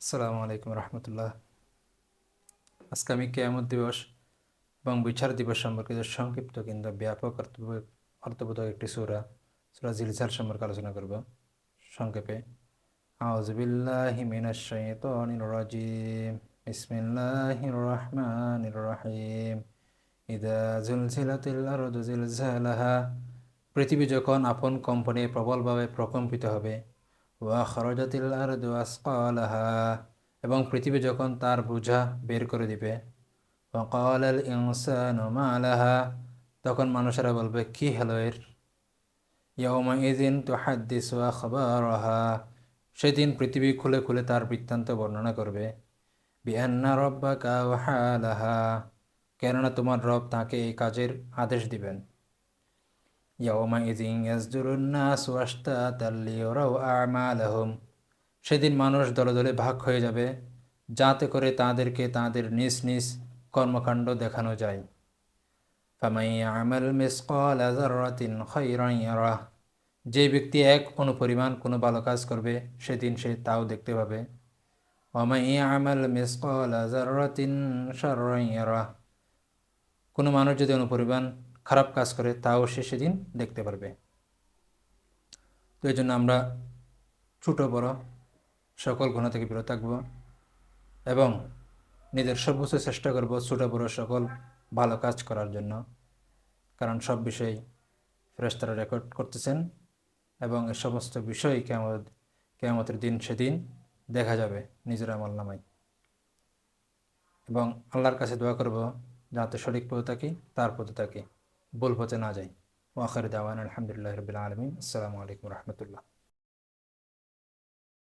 আসসালামু আলাইকুম রহমতুল্লাহ। আজকে আমি কেয়ামত দিবস এবং বিচার দিবস সম্পর্কিত সংক্ষিপ্ত কিন্তু ব্যাপক অর্থ- অর্থবোধক একটি সুরা সুরা জিলজাল সম্পর্কে আলোচনা করব। সংক্ষেপে আউযুবিল্লাহি মিনাশ শাইতানির রাজিম। রহিম। ইদা জুলজিলাতিল আরদু জিলজালাহা। পৃথিবী যখন আপন কম্পনে প্রবলভাবে প্রকম্পিত হবে ওয়া খরজাতিল আরদু আসকালাহা এবং পৃথিবী যখন তার বোঝা বের করে দিবে ওয়াকাল আল ইনসানু মা লাহা তখন মানুষেরা বলবে, কি হলো এর? ইয়াউমা ইদিন তুহাদ্দিসু আখবারাহা সেদিন পৃথিবী খুলে খুলে তার বৃত্তান্ত বর্ণনা করবে বিআন্না রব্বাকা ওয়াহালাহা কেননা তোমার রব তাকে এই কাজের আদেশ দিবেন। ইয়াউমাইযিন ইয়াসদুরুন নাসু আশতাতান লিয়ারাউ আ'মালাহুম সেদিন মানুষ দলে দলে ভাগ হয়ে যাবে, যাতে করে তাদেরকে তাদের নিজ নিজ কর্মকাণ্ড দেখানো যায়। ফামান ইয়ামাল মিসকালা যাররাতিন খায়রান ইয়ারাহ যে ব্যক্তি এক অনুপরিমাণ কোনো ভালো কাজ করবে, সেদিন সে তাও দেখতে পাবে। ওমান ইয়ামাল মিসকালা যাররাতিন শাররান ইয়ারাহ কোনো মানুষ যদি অনুপরিমাণ খারাপ কাজ করে, তাও সে সেদিন দেখতে পারবে। তো এই জন্য আমরা ছোটো, বড় সকল গুণা থেকে বিরত থাকব এবং নিজের সর্বোচ্চ চেষ্টা করব ছোটো, বড় সকল ভালো কাজ করার জন্য। কারণ সব বিষয় ফেরেস্তারা রেকর্ড করতেছেন এবং এ সমস্ত বিষয় কেমন কেমতের দিন সেদিন দেখা যাবে নিজের আমল নামায়। এবং আল্লাহর কাছে দোয়া করব, যাতে সঠিক পথে থাকি, তার পথে থাকি। ভুল পথে না যাই ওয়াখার দাওয়ান আলহামদুলিল্লাহ রবিল আলমিন আসসালামু আলাইকুম রহমতুল্লাহ